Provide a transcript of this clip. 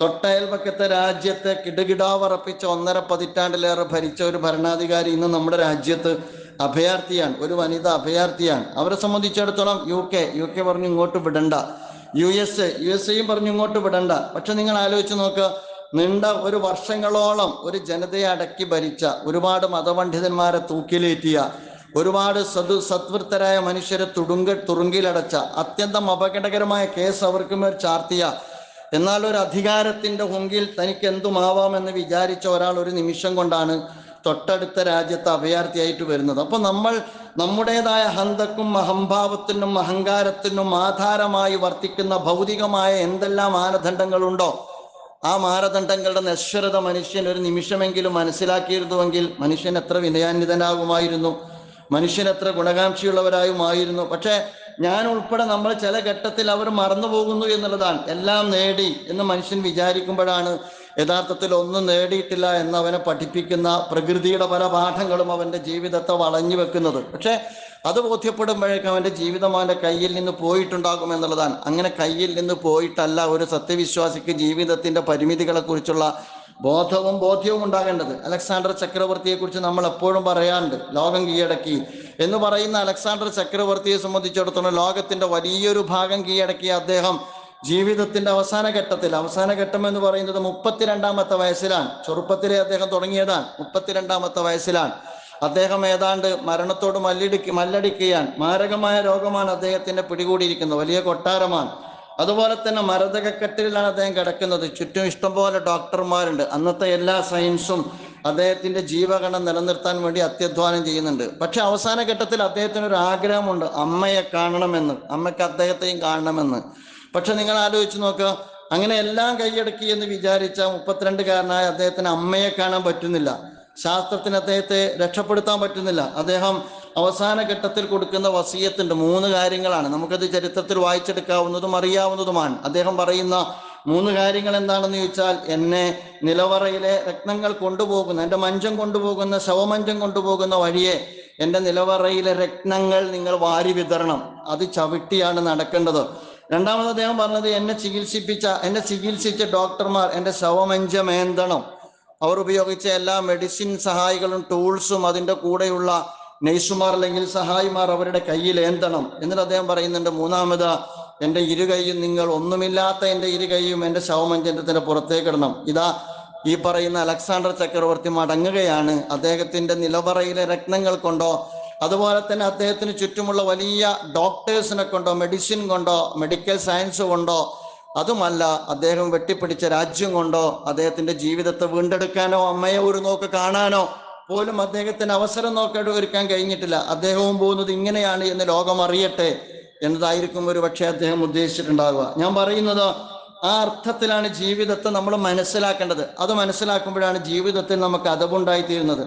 തൊട്ടയൽപക്കത്തെ രാജ്യത്തെ കിടുകിടാവറപ്പിച്ച ഒന്നര പതിറ്റാണ്ടിലേറെ ഭരിച്ച ഒരു ഭരണാധികാരി ഇന്ന് നമ്മുടെ രാജ്യത്ത് അഭയാർത്ഥിയാണ് ഒരു വനിത അഭയാർത്ഥിയാണ്. അവരെ സംബന്ധിച്ചിടത്തോളം യു കെ യു കെ പറഞ്ഞു ഇങ്ങോട്ട് വിടണ്ട. U S A U S എയും പറഞ്ഞു ഇങ്ങോട്ട് വിടണ്ട. പക്ഷെ നിങ്ങൾ ആലോചിച്ച് നോക്കുക നീണ്ട ഒരു വർഷങ്ങളോളം ഒരു ജനതയെ അടക്കി ഭരിച്ച ഒരുപാട് മതപണ്ഡിതന്മാരെ തൂക്കിലേറ്റിയ ഒരുപാട് സതു സത്വൃത്തരായ മനുഷ്യരെ തുടുങ്ക തുറുങ്കിലടച്ച അത്യന്തം അപകടകരമായ കേസ് അവർക്ക് മേൽ ചാർത്തിയ എന്നാൽ ഒരു അധികാരത്തിന്റെ ഹുങ്കിൽ തനിക്ക് എന്തുമാവാമെന്ന് വിചാരിച്ച ഒരാൾ ഒരു നിമിഷം കൊണ്ടാണ് തൊട്ടടുത്ത രാജ്യത്ത് അഭയാർത്ഥിയായിട്ട് വരുന്നത്. അപ്പൊ നമ്മൾ നമ്മുടേതായ ഹന്തക്കും അഹംഭാവത്തിനും അഹങ്കാരത്തിനും ആധാരമായി വർത്തിക്കുന്ന ഭൗതികമായ എന്തെല്ലാം മാനദണ്ഡങ്ങളുണ്ടോ? ആ മാനദണ്ഡങ്ങളുടെ നശ്വരത മനുഷ്യൻ ഒരു നിമിഷമെങ്കിലും മനസ്സിലാക്കിയിരുന്നുവെങ്കിൽ മനുഷ്യൻ എത്ര വിനയാന്വിതനാകുമായിരുന്നു? മനുഷ്യൻ എത്ര ഗുണകാംക്ഷിയുള്ളവരായുമായിരുന്നു? പക്ഷേ ഞാൻ ഉൾപ്പെടെ നമ്മൾ ചില ഘട്ടത്തിൽ അവർ മറന്നു പോകുന്നു എന്നുള്ളതാണ്. എല്ലാം നേടി എന്ന് മനുഷ്യൻ വിചാരിക്കുമ്പോഴാണ് യഥാർത്ഥത്തിൽ ഒന്നും നേടിയിട്ടില്ല എന്ന് അവനെ പഠിപ്പിക്കുന്ന പ്രകൃതിയുടെ പല പാഠങ്ങളും അവന്റെ ജീവിതത്തെ വളഞ്ഞു വെക്കുന്നത്. പക്ഷേ അത് ബോധ്യപ്പെടുമ്പോഴേക്കും അവന്റെ ജീവിതം അവന്റെ കയ്യിൽ നിന്ന് പോയിട്ടുണ്ടാകും എന്നുള്ളതാണ്. അങ്ങനെ കയ്യിൽ നിന്ന് പോയിട്ടല്ല ഒരു സത്യവിശ്വാസിക്ക് ജീവിതത്തിന്റെ പരിമിതികളെക്കുറിച്ചുള്ള ബോധവും ബോധ്യവും ഉണ്ടാകേണ്ടത്. അലക്സാണ്ടർ ചക്രവർത്തിയെക്കുറിച്ച് നമ്മൾ എപ്പോഴും പറയാറുണ്ട്. ലോകം കീഴടക്കി. എന്ന് പറയുന്ന അലക്സാണ്ടർ ചക്രവർത്തിയെ സംബന്ധിച്ചിടത്തോളം ലോകത്തിന്റെ വലിയൊരു ഭാഗം കീഴടക്കിയ അദ്ദേഹം ജീവിതത്തിന്റെ അവസാന ഘട്ടത്തിൽ അവസാന ഘട്ടം എന്ന് പറയുന്നത് മുപ്പത്തിരണ്ടാമത്തെ വയസ്സിലാണ്. ചെറുപ്പത്തിലെ അദ്ദേഹം തുടങ്ങിയതാണ്. മുപ്പത്തിരണ്ടാമത്തെ വയസ്സിലാണ്. അദ്ദേഹം ഏതാണ്ട് മരണത്തോട് മല്ലിടിക്ക് മല്ലടിക്കുകയാണ്. മാരകമായ രോഗമാണ് അദ്ദേഹത്തിന്റെ പിടികൂടിയിരിക്കുന്നത്. വലിയ കൊട്ടാരമാണ്. അതുപോലെ തന്നെ മരതകക്കെട്ടിലാണ് അദ്ദേഹം കിടക്കുന്നത്. ചുറ്റും ഇഷ്ടംപോലെ ഡോക്ടർമാരുണ്ട്. അന്നത്തെ എല്ലാ സയൻസും അദ്ദേഹത്തിന്റെ ജീവഗണം നിലനിർത്താൻ വേണ്ടി അത്യധ്വാനം ചെയ്യുന്നുണ്ട്. പക്ഷെ അവസാന ഘട്ടത്തിൽ അദ്ദേഹത്തിന് ഒരു ആഗ്രഹമുണ്ട്. അമ്മയെ കാണണമെന്ന്. അമ്മയ്ക്ക് അദ്ദേഹത്തെയും കാണണമെന്ന്. പക്ഷെ നിങ്ങൾ ആലോചിച്ച് നോക്കുക. അങ്ങനെ എല്ലാം കൈയടക്കി എന്ന് വിചാരിച്ച മുപ്പത്തിരണ്ടുകാരനായ അദ്ദേഹത്തിന് അമ്മയെ കാണാൻ പറ്റുന്നില്ല. ശാസ്ത്രത്തിന് അദ്ദേഹത്തെ രക്ഷപ്പെടുത്താൻ പറ്റുന്നില്ല. അദ്ദേഹം അവസാന ഘട്ടത്തിൽ കൊടുക്കുന്ന വസീയത്തുണ്ട്. മൂന്ന് കാര്യങ്ങളാണ്. നമുക്കത് ചരിത്രത്തിൽ വായിച്ചെടുക്കാവുന്നതും അറിയാവുന്നതുമാണ്. അദ്ദേഹം പറയുന്ന മൂന്ന് കാര്യങ്ങൾ എന്താണെന്ന് ചോദിച്ചാൽ എന്നെ നിലവറയിലെ രക്തങ്ങൾ കൊണ്ടുപോകുന്ന എന്റെ മഞ്ചം കൊണ്ടുപോകുന്ന ശവമഞ്ചം കൊണ്ടുപോകുന്ന വഴിയെ എന്റെ നിലവറയിലെ രക്തങ്ങൾ നിങ്ങൾ വാരി വിതരണം. അത് ചവിട്ടിയാണ് നടക്കേണ്ടത്. രണ്ടാമത് അദ്ദേഹം പറഞ്ഞത് എന്നെ ചികിത്സിപ്പിച്ച എന്നെ ചികിത്സിച്ച ഡോക്ടർമാർ എന്റെ ശവമഞ്ചമേന്തണം. അവർ ഉപയോഗിച്ച എല്ലാ മെഡിസിൻ സഹായികളും ടൂൾസും അതിന്റെ കൂടെയുള്ള നെയ്സുമാർ അല്ലെങ്കിൽ സഹായിമാർ അവരുടെ കയ്യിൽ ഏന്തണം എന്നിട്ട് അദ്ദേഹം പറയുന്നുണ്ട് മൂന്നാമത് എന്റെ ഇരുകൈയും നിങ്ങൾ ഒന്നുമില്ലാത്ത എന്റെ ഇരുകൈയും എന്റെ ശവമഞ്ചത്തിന്റെ പുറത്തേക്ക് ഇടണം ഇതാ ഈ പറയുന്ന അലക്സാണ്ടർ ചക്രവർത്തി മടങ്ങുകയാണ്. അദ്ദേഹത്തിന്റെ നിലവറയിലെ രത്നങ്ങൾ കൊണ്ടോ അതുപോലെ തന്നെ അദ്ദേഹത്തിന് ചുറ്റുമുള്ള വലിയ ഡോക്ടേഴ്സിനെ കൊണ്ടോ മെഡിസിൻ കൊണ്ടോ മെഡിക്കൽ സയൻസ് കൊണ്ടോ അതുമല്ല അദ്ദേഹം വെട്ടിപ്പിടിച്ച രാജ്യം കൊണ്ടോ അദ്ദേഹത്തിന്റെ ജീവിതത്തെ വീണ്ടെടുക്കാനോ അമ്മയെ ഒരു നോക്ക് കാണാനോ പോലും അദ്ദേഹത്തിന് അവസരം നോക്കേണ്ടി ഒരുക്കാൻ കഴിഞ്ഞിട്ടില്ല. അദ്ദേഹവും പോകുന്നത് ഇങ്ങനെയാണ് എന്ന് ലോകം അറിയട്ടെ. എന്നതായിരിക്കും ഒരു പക്ഷേ അദ്ദേഹം ഉദ്ദേശിച്ചിട്ടുണ്ടാവുക. ഞാൻ പറയുന്നത് ആ അർത്ഥത്തിലാണ് ജീവിതത്തെ നമ്മൾ മനസ്സിലാക്കേണ്ടത്. അത് മനസ്സിലാക്കുമ്പോഴാണ് ജീവിതത്തിൽ നമുക്ക് അതവുണ്ടായിത്തീരുന്നത്.